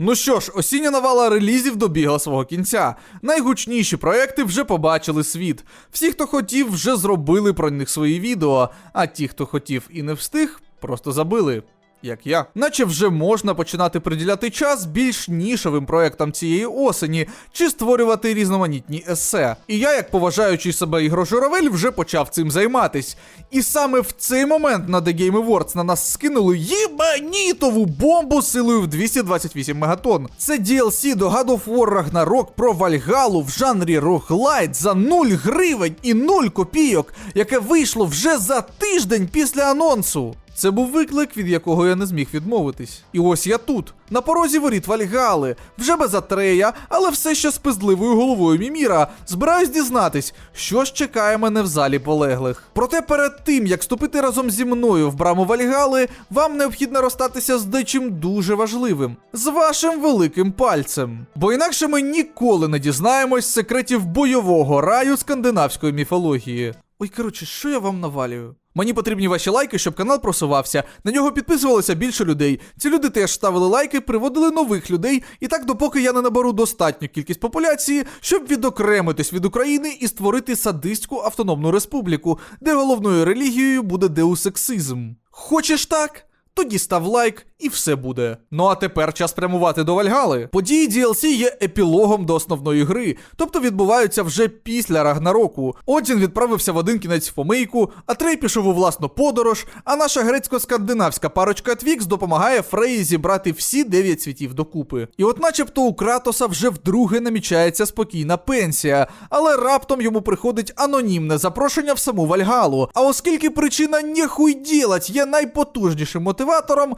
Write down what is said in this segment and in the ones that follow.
Ну що ж, осіння навала релізів добігла свого кінця. Найгучніші проекти вже побачили світ. Всі, хто хотів, вже зробили про них свої відео, а ті, хто хотів і не встиг, просто забили. Як я, наче вже можна починати приділяти час більш нішовим проектам цієї осені, чи створювати різноманітні есе. І я, як поважаючий себе ігрожуравель, вже почав цим займатись. І саме в цей момент на The Game Awards на нас скинули їбанітову бомбу силою в 228 мегатон. Це DLC до God of War Ragnarok про Вальгалу в жанрі роглайт за 0 гривень і 0 копійок, яке вийшло вже за тиждень після анонсу. Це був виклик, від якого я не зміг відмовитись. І ось я тут, на порозі воріт Вальгали, вже без Атрея, але все ще з пизливою головою Міміра. Збираюсь дізнатись, що ж чекає мене в залі полеглих. Проте перед тим, як ступити разом зі мною в браму Вальгали, вам необхідно розстатися з дечим дуже важливим з вашим великим пальцем. Бо інакше ми ніколи не дізнаємось секретів бойового раю скандинавської міфології. Ой, коротше, що я вам навалюю? Мені потрібні ваші лайки, щоб канал просувався. На нього підписувалося більше людей. Ці люди теж ставили лайки, приводили нових людей, і так допоки я не наберу достатню кількість популяції, щоб відокремитись від України і створити садистську автономну республіку, де головною релігією буде деусексизм. Хочеш так? Тоді став лайк і все буде. Ну а тепер час прямувати до Вальгали. Події DLC є епілогом до основної гри, тобто відбуваються вже після Рагнароку. Одін відправився в один кінець в помийку, а Трей пішов у власну подорож, а наша грецько-скандинавська парочка Твікс допомагає Фреї зібрати всі дев'ять світів докупи. І от начебто у Кратоса вже вдруге намічається спокійна пенсія, але раптом йому приходить анонімне запрошення в саму Вальгалу. А оскільки причина ніхуй ділать є найпотужнішим мотиватором,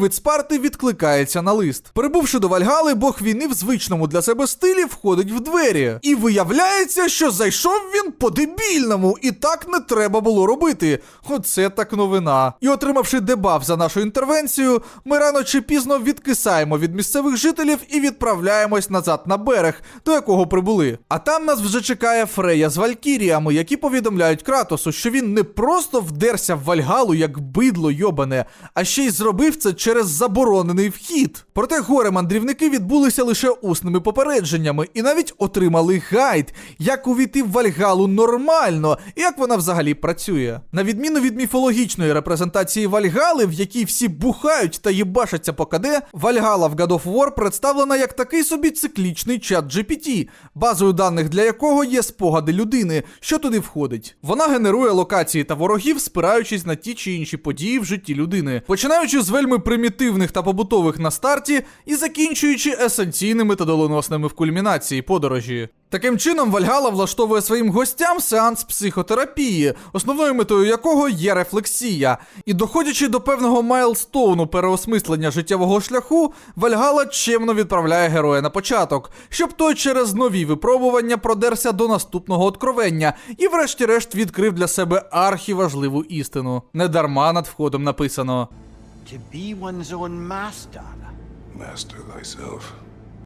привид Спарти відкликається на лист. Прибувши до Вальгали, бог війни в звичному для себе стилі входить в двері. І виявляється, що зайшов він по-дебільному, і так не треба було робити. Оце так новина. І отримавши дебаф за нашу інтервенцію, ми рано чи пізно відкисаємо від місцевих жителів і відправляємось назад на берег, до якого прибули. А там нас вже чекає Фрея з Валькіріями, які повідомляють Кратосу, що він не просто вдерся в Вальгалу як бидло йобане, а ще й зробив це через заборонений вхід. Проте горе мандрівники відбулися лише усними попередженнями і навіть отримали гайд, як увійти в Вальгалу нормально і як вона взагалі працює. На відміну від міфологічної репрезентації Вальгали, в якій всі бухають та їбашаться по КД, Вальгала в God of War представлена як такий собі циклічний чат GPT, базою даних для якого є спогади людини, що туди входить. Вона генерує локації та ворогів, спираючись на ті чи інші події в житті людини, починаючи з вельми примітивних та побутових на старті і закінчуючи есенційними та доленосними в кульмінації подорожі. Таким чином, Вальгала влаштовує своїм гостям сеанс психотерапії, основною метою якого є рефлексія. І доходячи до певного майлстоуну переосмислення життєвого шляху, Вальгала чемно відправляє героя на початок, щоб той через нові випробування продерся до наступного откровення і, врешті-решт, відкрив для себе архіважливу істину. Недарма над входом написано. To be one's own master. Master thyself.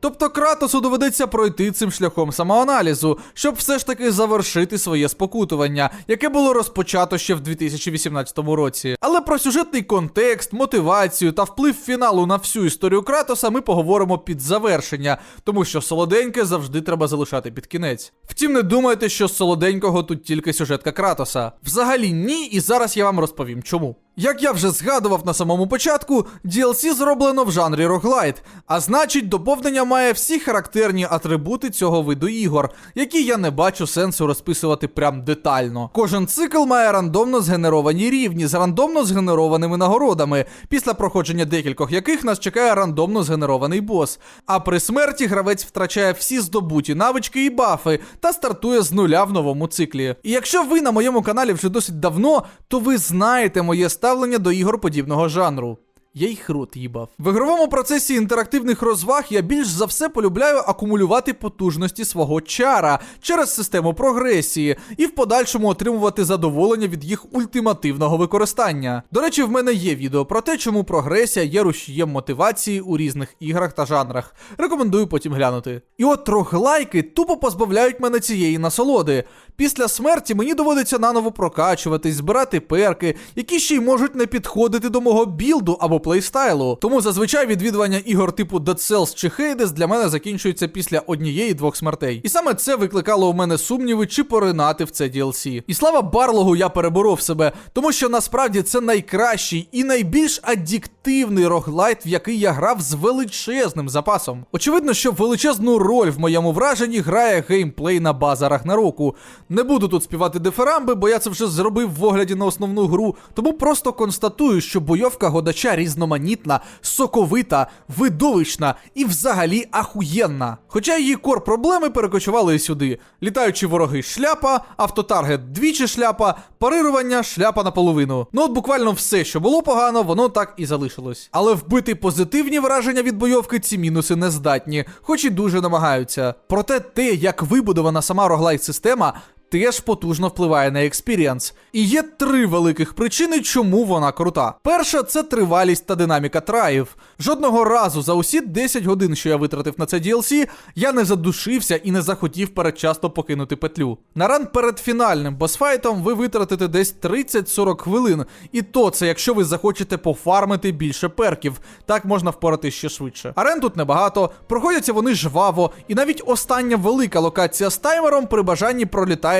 Тобто Кратосу доведеться пройти цим шляхом самоаналізу, щоб все ж таки завершити своє спокутування, яке було розпочато ще в 2018 році. Але про сюжетний контекст, мотивацію та вплив фіналу на всю історію Кратоса ми поговоримо під завершення, тому що солоденьке завжди треба залишати під кінець. Втім, не думайте, що з солоденького тут тільки сюжетка Кратоса. Взагалі ні, і зараз я вам розповім чому. Як я вже згадував на самому початку, DLC зроблено в жанрі роглайт, а значить, доповнення має всі характерні атрибути цього виду ігор, які я не бачу сенсу розписувати прям детально. Кожен цикл має рандомно згенеровані рівні з рандомно згенерованими нагородами, після проходження декількох яких нас чекає рандомно згенерований бос. А при смерті гравець втрачає всі здобуті навички і бафи та стартує з нуля в новому циклі. І якщо ви на моєму каналі вже досить давно, то ви знаєте моє ставлення до ігор подібного жанру. Я їх рот їбав. В ігровому процесі інтерактивних розваг я більш за все полюбляю акумулювати потужності свого чара через систему прогресії і в подальшому отримувати задоволення від їх ультимативного використання. До речі, в мене є відео про те, чому прогресія є рушієм мотивації у різних іграх та жанрах. Рекомендую потім глянути. І от роглайки тупо позбавляють мене цієї насолоди. Після смерті мені доводиться наново прокачуватись, збирати перки, які ще й можуть не підходити до мого білду або плейстайлу. Тому зазвичай відвідування ігор типу Dead Cells чи Hades для мене закінчується після однієї-двох смертей. І саме це викликало у мене сумніви, чи поринати в це DLC. І слава Барлогу, я переборов себе, тому що насправді це найкращий і найбільш аддіктивний роглайт, в який я грав з величезним запасом. Очевидно, що величезну роль в моєму враженні грає геймплей на база Рагнароку. Не буду тут співати дифирамби, бо я це вже зробив в огляді на основну гру, тому просто констатую, що бойовка годача різноманітна, соковита, видовищна і взагалі ахуєнна. Хоча її кор проблеми перекочували сюди: літаючі вороги шляпа, автотаргет двічі шляпа, парирування шляпа наполовину. Ну от буквально все, що було погано, воно так і залишилось. Але вбити позитивні враження від бойовки ці мінуси не здатні, хоч і дуже намагаються. Проте те, як вибудована сама роглайт система. Теж потужно впливає на експіріанс. І є три великих причини, чому вона крута. Перша це тривалість та динаміка траїв. Жодного разу за усі 10 годин, що я витратив на це DLC, я не задушився і не захотів передчасно покинути петлю. На ран перед фінальним босфайтом ви витратите десь 30-40 хвилин, і то це якщо ви захочете пофармити більше перків, так можна впоратись ще швидше. Арен тут небагато, проходяться вони жваво, і навіть остання велика локація з таймером при бажанні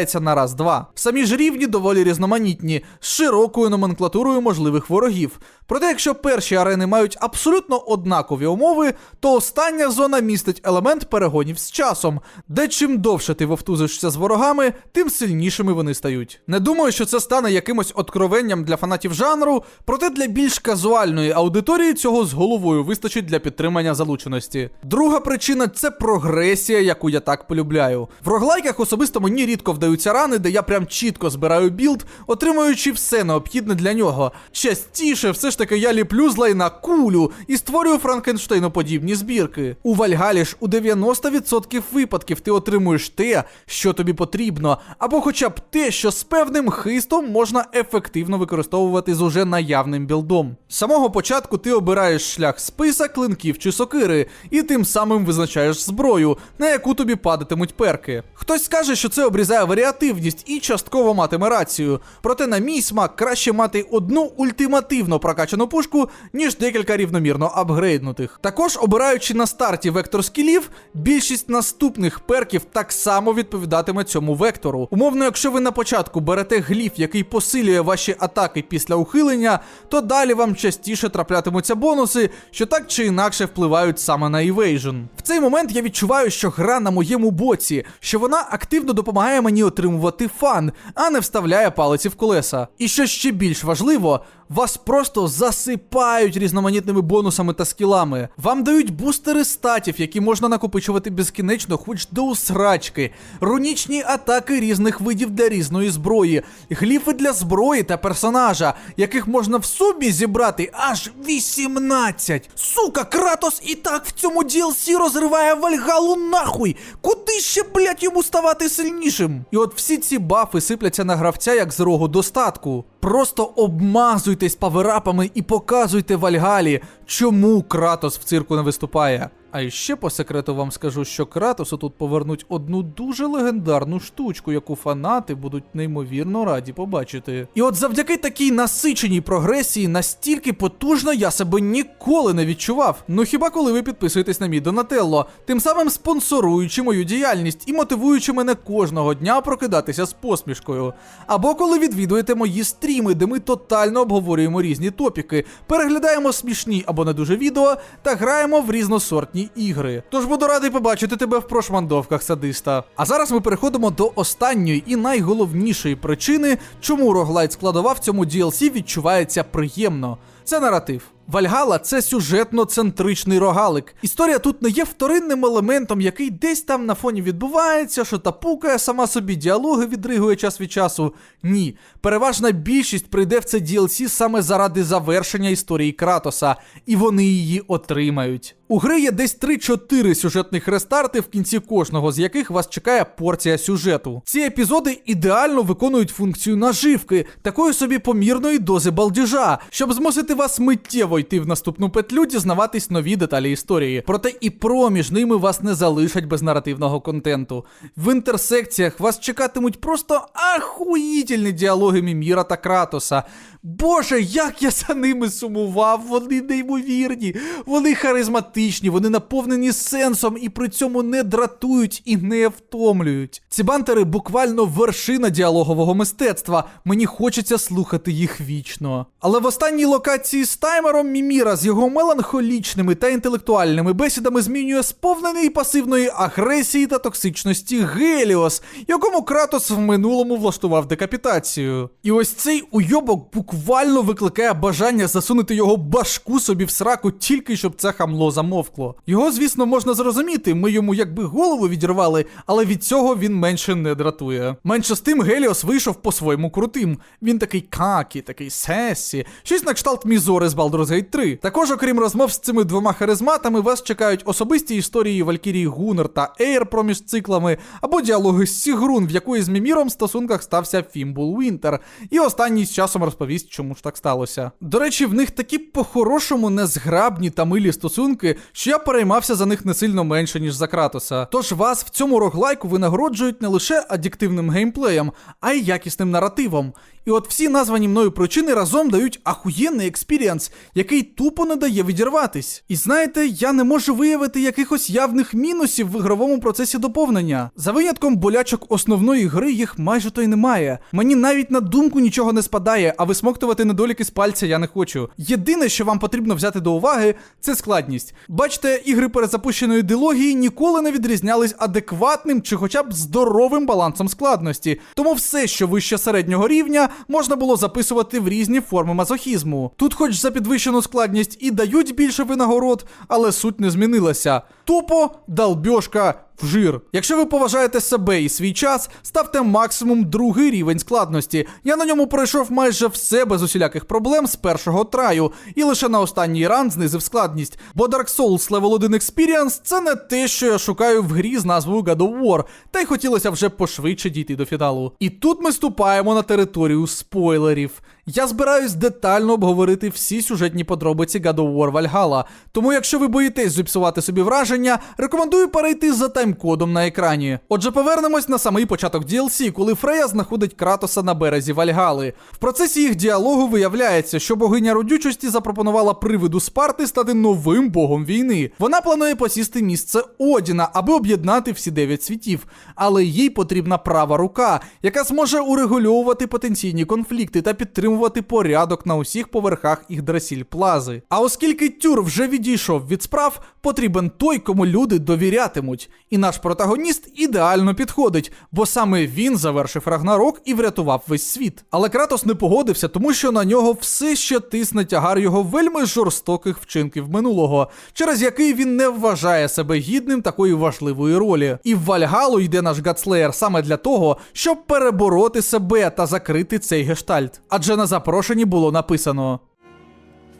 пролітається на раз-два. Самі ж рівні доволі різноманітні, з широкою номенклатурою можливих ворогів. Проте, якщо перші арени мають абсолютно однакові умови, то остання зона містить елемент перегонів з часом, де чим довше ти вовтузишся з ворогами, тим сильнішими вони стають. Не думаю, що це стане якимось откровенням для фанатів жанру, проте для більш казуальної аудиторії цього з головою вистачить для підтримання залученості. Друга причина це прогресія, яку я так полюбляю. В роглайках особисто мені рідко вдаються рани, де я прям чітко збираю білд, отримуючи все необхідне для нього. Частіше все ж таки я ліплю з лайна кулю і створюю франкенштейноподібні збірки. У Вальгалі ж у 90% випадків ти отримуєш те, що тобі потрібно, або хоча б те, що з певним хистом можна ефективно використовувати з уже наявним білдом. З самого початку ти обираєш шлях списа, клинків чи сокири, і тим самим визначаєш зброю, на яку тобі падатимуть перки. Хтось скаже, що це обрізає варіативність і частково матиме рацію. Проте, на мій смак, краще мати одну ультимативно прокачану пушку, ніж декілька рівномірно апгрейднутих. Також, обираючи на старті вектор скілів, більшість наступних перків так само відповідатиме цьому вектору. Умовно, якщо ви на початку берете гліф, який посилює ваші атаки після ухилення, то далі вам частіше траплятимуться бонуси, що так чи інакше впливають саме на Evasion. В цей момент я відчуваю, що гра на моєму боці, що вона активно допомагає мені отримувати фан, а не вставляє палиці в колеса. І що ще більш важливо, вас просто засипають різноманітними бонусами та скілами. Вам дають бустери статів, які можна накопичувати безкінечно, хоч до усрачки, рунічні атаки різних видів для різної зброї, гліфи для зброї та персонажа, яких можна в сумі зібрати аж 18. Сука, Кратос і так в цьому DLC розриває Вальгалу нахуй. Куди ще, блять, йому ставати сильнішим? І от всі ці бафи сипляться на гравця як з рогу достатку. Просто обмазуйтесь паверапами і показуйте Вальгалі, чому Кратос в цирку не виступає. А іще по секрету вам скажу, що Кратосу тут повернуть одну дуже легендарну штучку, яку фанати будуть неймовірно раді побачити. І от завдяки такій насиченій прогресії настільки потужно я себе ніколи не відчував. Ну хіба коли ви підписуєтесь на мій Донателло, тим самим спонсоруючи мою діяльність і мотивуючи мене кожного дня прокидатися з посмішкою. Або коли відвідуєте мої стріми, де ми тотально обговорюємо різні топіки, переглядаємо смішні або не дуже відео та граємо в різносортні ігри. Тож буду радий побачити тебе в прошмандовках садиста. А зараз ми переходимо до останньої і найголовнішої причини, чому роглайт складова в цьому DLC відчувається приємно. Це наратив. Вальгала це сюжетно-центричний рогалик. Історія тут не є вторинним елементом, який десь там на фоні відбувається, що тапукає сама собі діалоги відригує час від часу. Ні, переважна більшість прийде в це DLC саме заради завершення історії Кратоса, і вони її отримають. У гри є десь 3-4 сюжетних рестарти, в кінці кожного з яких вас чекає порція сюжету. Ці епізоди ідеально виконують функцію наживки, такої собі помірної дози балдіжа, щоб змусити вас миттєво йти в наступну петлю, дізнаватись нові деталі історії. Проте і проміж ними вас не залишать без наративного контенту. В інтерсекціях вас чекатимуть просто ахуїтельні діалоги Міміра та Кратоса, Боже, як я за ними сумував! Вони неймовірні, вони харизматичні, вони наповнені сенсом і при цьому не дратують і не втомлюють. Ці бантери буквально вершина діалогового мистецтва. Мені хочеться слухати їх вічно. Але в останній локації з таймером Міміра з його меланхолічними та інтелектуальними бесідами змінює сповнений пасивної агресії та токсичності Геліос, якому Кратос в минулому влаштував декапітацію. І ось цей уйобок буквально викликає бажання засунути його башку собі в сраку, тільки щоб це хамло замовкло. Його, звісно, можна зрозуміти. Ми йому якби голову відірвали, але від цього він менше не дратує. Менше з тим, Геліос вийшов по-своєму крутим. Він такий какі, такий сесі, щось на кшталт Мізори з Baldur's Gate 3. Також, окрім розмов з цими двома харизматами, вас чекають особисті історії Валькірії Гунер та Ейр проміж циклами, або діалоги з Сігрун, в якої з Міміром в стосунках стався Фімбул Вінтер. І останній з часом розповість, чому ж так сталося. До речі, в них такі по-хорошому незграбні та милі стосунки, що я переймався за них не сильно менше, ніж за Кратоса. Тож вас в цьому роглайку винагороджують не лише аддіктивним геймплеєм, а й якісним наративом. І от всі названі мною причини разом дають ахуєнний експіріанс, який тупо не дає відірватись. І знаєте, я не можу виявити якихось явних мінусів в ігровому процесі доповнення. За винятком болячок основної гри їх майже то й немає. Мені навіть на думку нічого не спадає, а висмоктувати недоліки з пальця я не хочу. Єдине, що вам потрібно взяти до уваги, це складність. Бачите, ігри перезапущеної дилогії ніколи не відрізнялись адекватним чи хоча б здоровим балансом складності. Тому все, що вище середнього рівня, можна було записувати в різні форми мазохізму. Тут, хоч за підвищену складність і дають більше винагород, але суть не змінилася. Тупо долбьошка жир. Якщо ви поважаєте себе і свій час, ставте максимум другий рівень складності. Я на ньому пройшов майже все без усіляких проблем з першого траю, і лише на останній ран знизив складність. Бо Dark Souls Level 1 Experience це не те, що я шукаю в грі з назвою God of War, та й хотілося вже пошвидше дійти до фіналу. І тут ми ступаємо на територію спойлерів. Я збираюсь детально обговорити всі сюжетні подробиці God of War Valhalla, тому якщо ви боїтесь зіпсувати собі враження, рекомендую перейти за таймкодом на екрані. Отже, повернемось на самий початок DLC, коли Фрея знаходить Кратоса на березі Вальгали. В процесі їх діалогу виявляється, що богиня родючості запропонувала привиду Спарти стати новим богом війни. Вона планує посісти місце Одіна, аби об'єднати всі дев'ять світів, але їй потрібна права рука, яка зможе урегульовувати потенційні конфлікти та підтримувати порядок на усіх поверхах Ігдрасіль Плази. А оскільки Тюр вже відійшов від справ, потрібен той, кому люди довірятимуть. І наш протагоніст ідеально підходить, бо саме він завершив Рагнарок і врятував весь світ. Але Кратос не погодився, тому що на нього все ще тисне тягар його вельми жорстоких вчинків минулого, через який він не вважає себе гідним такої важливої ролі. І в Вальгалу йде наш Гадслеєр саме для того, щоб перебороти себе та закрити цей гештальт. Адже на запрошенні було написано.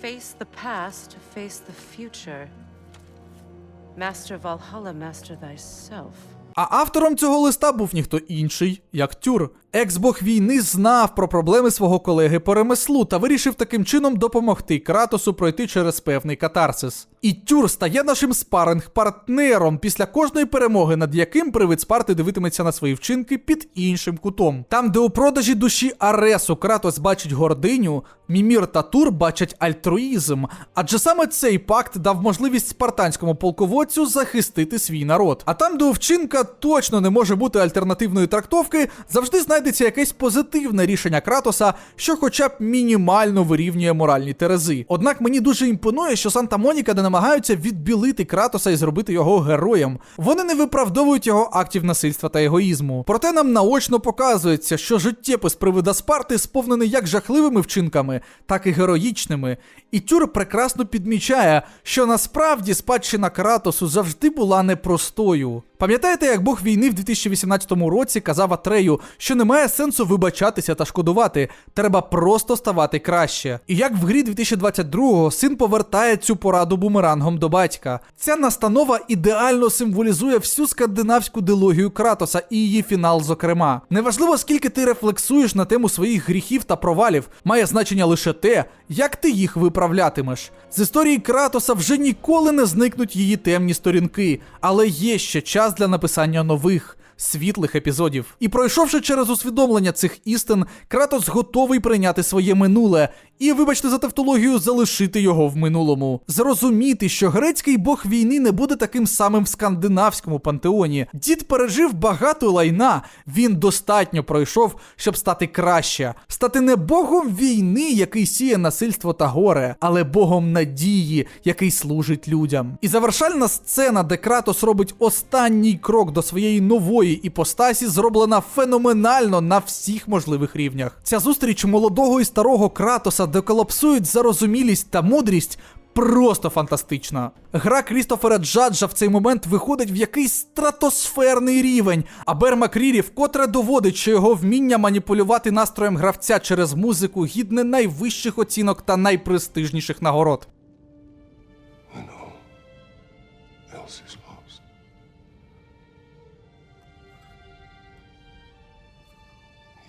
Face the past, face the future. Master Valhalla, master thyself. А автором цього листа був ніхто інший, як Тюр. Екс-бог війни знав про проблеми свого колеги по ремеслу та вирішив таким чином допомогти Кратосу пройти через певний катарсис. І Тюр стає нашим спаринг-партнером після кожної перемоги, над яким привид Спарти дивитиметься на свої вчинки під іншим кутом. Там, де у продажі душі Аресу Кратос бачить гординю, Мімір та Тур бачать альтруїзм, адже саме цей пакт дав можливість спартанському полководцю захистити свій народ. А там, де у вчинка точно не може бути альтернативної трактовки, завжди знайдеться якесь позитивне рішення Кратоса, що хоча б мінімально вирівнює моральні терези. Однак мені дуже імпонує, що Санта Моніка не намагаються відбілити Кратоса і зробити його героєм. Вони не виправдовують його актів насильства та егоїзму. Проте нам наочно показується, що життєпис привида Спарти сповнений як жахливими вчинками, так і героїчними. І Тюр прекрасно підмічає, що насправді спадщина Кратосу завжди була непростою. Пам'ятаєте, як Бог війни в 2018 році казав Атрею, що немає сенсу вибачатися та шкодувати, треба просто ставати краще. І як в грі 2022-го син повертає цю пораду бумерангом до батька. Ця настанова ідеально символізує всю скандинавську дилогію Кратоса і її фінал, зокрема. Неважливо, скільки ти рефлексуєш на тему своїх гріхів та провалів, має значення лише те, як ти їх виправлятимеш. З історії Кратоса вже ніколи не зникнуть її темні сторінки, але є ще час для написання нових. Світлих епізодів. І пройшовши через усвідомлення цих істин, Кратос готовий прийняти своє минуле і, вибачте за тавтологію, залишити його в минулому. Зрозуміти, що грецький бог війни не буде таким самим в скандинавському пантеоні. Дід пережив багато лайна. Він достатньо пройшов, щоб стати краще, стати не богом війни, який сіє насильство та горе, але богом надії, який служить людям. І завершальна сцена, де Кратос робить останній крок до своєї нової іпостасі, зроблена феноменально на всіх можливих рівнях. Ця зустріч молодого і старого Кратоса, де колапсують зарозумілість та мудрість. Просто фантастична. Гра Крістофера Джаджа в цей момент виходить в якийсь стратосферний рівень, а Бер Макрірі вкотре доводить, що його вміння маніпулювати настроєм гравця через музику гідне найвищих оцінок та найпрестижніших нагород. When all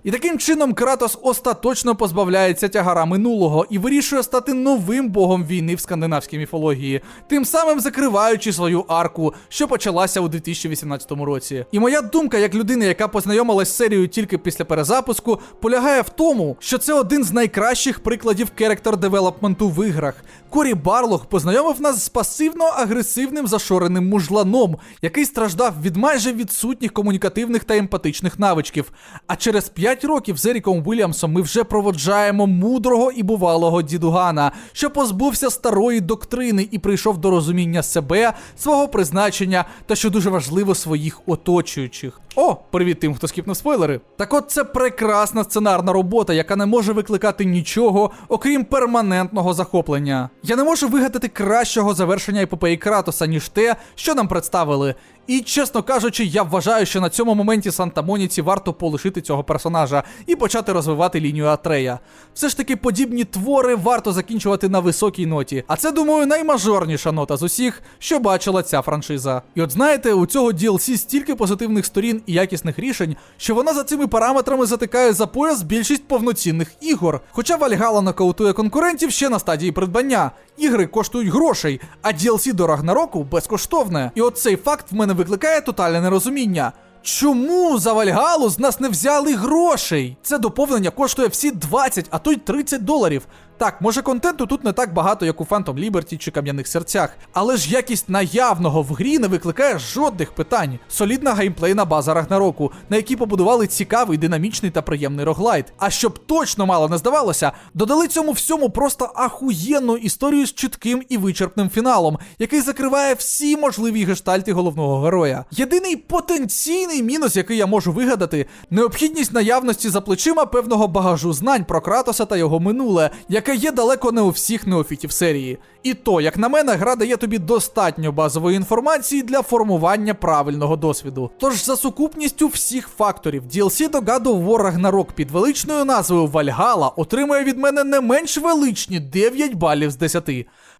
І таким чином Кратос остаточно позбавляється тягара минулого і вирішує стати новим богом війни в скандинавській міфології, тим самим закриваючи свою арку, що почалася у 2018 році. І моя думка, як людини, яка познайомилась з серією тільки після перезапуску, полягає в тому, що це один з найкращих прикладів керектор девелопменту в іграх. Корі Барлог познайомив нас з пасивно-агресивним зашореним мужланом, який страждав від майже відсутніх комунікативних та емпатичних навичків. А через 5 років з Еріком Вільямсом ми вже проводжаємо мудрого і бувалого дідугана, що позбувся старої доктрини і прийшов до розуміння себе, свого призначення та, що дуже важливо, своїх оточуючих. О, привіт тим, хто скіпнув спойлери. Так от це прекрасна сценарна робота, яка не може викликати нічого, окрім перманентного захоплення. Я не можу вигадати кращого завершення епопеї Кратоса, ніж те, що нам представили. І чесно кажучи, я вважаю, що на цьому моменті Санта Моніці варто полишити цього персонажа і почати розвивати лінію Атрея. Все ж таки, подібні твори варто закінчувати на високій ноті. А це, думаю, наймажорніша нота з усіх, що бачила ця франшиза. І от знаєте, у цього DLC стільки позитивних сторін і якісних рішень, що вона за цими параметрами затикає за пояс більшість повноцінних ігор. Хоча Вальгала нокаутує конкурентів ще на стадії придбання. Ігри коштують грошей, а DLC до Рагнароку безкоштовне. І от цей факт в мене викликає тотальне нерозуміння. Чому за Вальгалу з нас не взяли грошей? Це доповнення коштує всі 20, а то й 30 доларів. Так, може контенту тут не так багато, як у Phantom Liberty чи Кам'яних серцях, але ж якість наявного в грі не викликає жодних питань. Солідна геймплейна база Рагнароку, на якій побудували цікавий, динамічний та приємний роглайт. А щоб точно мало не здавалося, додали цьому всьому просто ахуєнну історію з чітким і вичерпним фіналом, який закриває всі можливі гештальти головного героя. Єдиний потенційний мінус, який я можу вигадати, необхідність наявності за плечима певного багажу знань про Кратоса та його минуле, яке є далеко не у всіх неофітів серії. І то, як на мене, гра дає тобі достатньо базової інформації для формування правильного досвіду. Тож за сукупністю всіх факторів, DLC до God of War Ragnarok під величною назвою Вальгала отримує від мене не менш величні 9 балів з 10.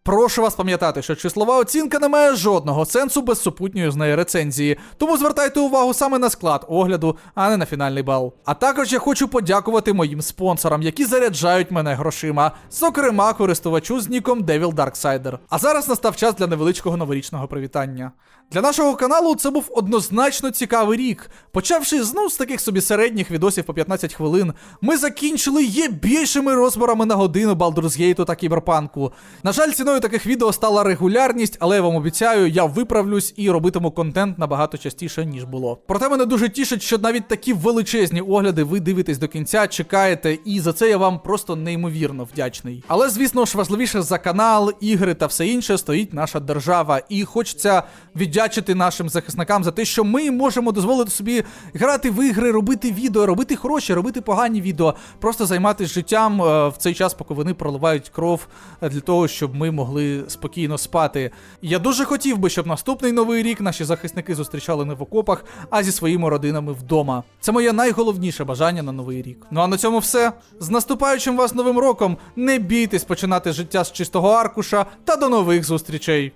Прошу вас пам'ятати, що числова оцінка не має жодного сенсу без супутньої з неї рецензії, тому звертайте увагу саме на склад огляду, а не на фінальний бал. А також я хочу подякувати моїм спонсорам, які заряджають мене грошима, зокрема користувачу з ніком Devil Darksider. А зараз настав час для невеличкого новорічного привітання. Для нашого каналу це був однозначно цікавий рік. Почавши з ну з таких собі середніх відосів по 15 хвилин, ми закінчили є більшими розборами на годину Baldur's Gate та Кіберпанку. На жаль, ціною таких відео стала регулярність, але я вам обіцяю, я виправлюсь і робитиму контент набагато частіше, ніж було. Проте мене дуже тішить, що навіть такі величезні огляди ви дивитесь до кінця, чекаєте, і за це я вам просто неймовірно вдячний. Але звісно ж, важливіше за канал, ігри та все інше стоїть наша держава. І хочеться віддячити нашим захисникам за те, що ми можемо дозволити собі грати в ігри, робити відео, робити хороші, робити погані відео, просто займатися життям е, в цей час, поки вони проливають кров е, для того, щоб ми могли спокійно спати. Я дуже хотів би, щоб наступний новий рік наші захисники зустрічали не в окопах, а зі своїми родинами вдома. Це моє найголовніше бажання на новий рік. Ну а на цьому все. З наступаючим вас новим роком. Не бійтесь починати життя з чистого аркуша та до нових зустрічей.